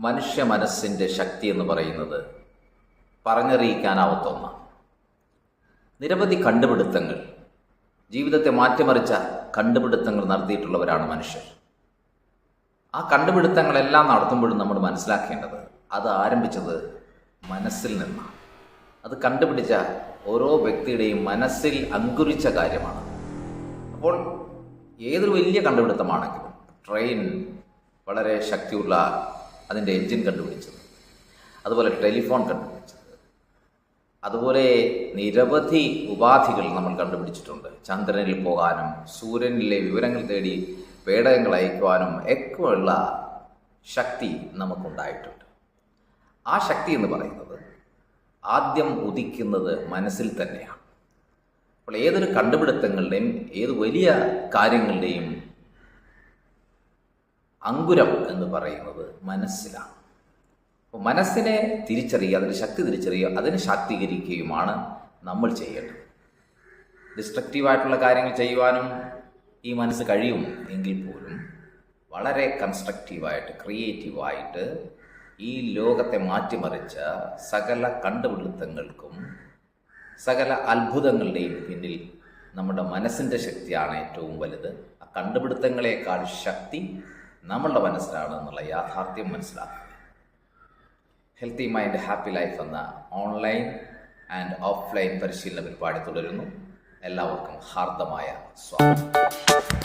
മനുഷ്യ മനസ്സിന്റെ ശക്തി എന്ന് പറയുന്നത് പറഞ്ഞറിയിക്കാനാവാത്ത ഒന്നാണ്. നിരവധി കണ്ടുപിടുത്തങ്ങൾ ജീവിതത്തെ മാറ്റിമറിച്ച കണ്ടുപിടുത്തങ്ങൾ നടത്തിയിട്ടുള്ളവരാണ് മനുഷ്യർ. ആ കണ്ടുപിടുത്തങ്ങളെല്ലാം നടത്തുമ്പോഴും നമ്മൾ മനസ്സിലാക്കേണ്ടത് അത് ആരംഭിച്ചത് മനസ്സിൽ നിന്നാണ്. അത് കണ്ടുപിടിച്ച ഓരോ വ്യക്തിയുടെയും മനസ്സിൽ അങ്കുരിച്ച കാര്യമാണ്. അപ്പോൾ ഏതൊരു വലിയ കണ്ടുപിടുത്തമാണെങ്കിലും ട്രെയിൻ വളരെ ശക്തിയുള്ള അതിന്റെ എഞ്ചിൻ കണ്ടുപിടിച്ചത്. അതുപോലെ ടെലിഫോൺ കണ്ടുപിടിച്ചത്. അതുപോലെ നിരവധി ഉപാധികൾ നമ്മൾ കണ്ടുപിടിച്ചിട്ടുണ്ട്. ചന്ദ്രനിൽ പോകാനും സൂര്യനിലെ വിവരങ്ങൾ തേടി പേടകങ്ങൾ അയക്കുവാനും ഒക്കെയുള്ള ശക്തി നമുക്കുണ്ടായിട്ടുണ്ട്. ആ ശക്തി എന്ന് പറയുന്നത് ആദ്യം ഉദിക്കുന്നത് മനസ്സിൽ തന്നെയാണ്. അപ്പോൾ ഏതൊരു കണ്ടുപിടുത്തങ്ങളുടെയും ഏത് വലിയ കാര്യങ്ങളുടെയും അങ്കുരം എന്ന് പറയുന്നത് മനസ്സിലാണ്. മനസ്സിനെ തിരിച്ചറിയുക അതിന്റെ ശക്തി തിരിച്ചറിയുക അതിനെ ശാക്തീകരിക്കുകയുമാണ് നമ്മൾ ചെയ്യേണ്ടത്. ഡിസ്ട്രക്റ്റീവായിട്ടുള്ള കാര്യങ്ങൾ ചെയ്യുവാനും ഈ മനസ്സ് കഴിയും എങ്കിൽ പോലും വളരെ കൺസ്ട്രക്റ്റീവായിട്ട് ക്രിയേറ്റീവായിട്ട് ഈ ലോകത്തെ മാറ്റിമറിച്ച സകല കണ്ടുപിടുത്തങ്ങൾക്കും സകല അത്ഭുതങ്ങളുടെയും പിന്നിൽ നമ്മുടെ മനസ്സിന്റെ ശക്തിയാണ് ഏറ്റവും വലുത്. ആ കണ്ടുപിടുത്തങ്ങളെക്കാൾ ശക്തി നമ്മളുടെ മനസ്സിലാണ് എന്നുള്ള യാഥാർത്ഥ്യം മനസ്സിലാക്കുക. ഹെൽത്തി മൈൻഡ് ഹാപ്പി ലൈഫ് എന്ന ഓൺലൈൻ ആൻഡ് ഓഫ്ലൈൻ പരിശീലന പരിപാടി തുടരുന്നു. എല്ലാവർക്കും ഹാർദമായ സ്വാഗതം.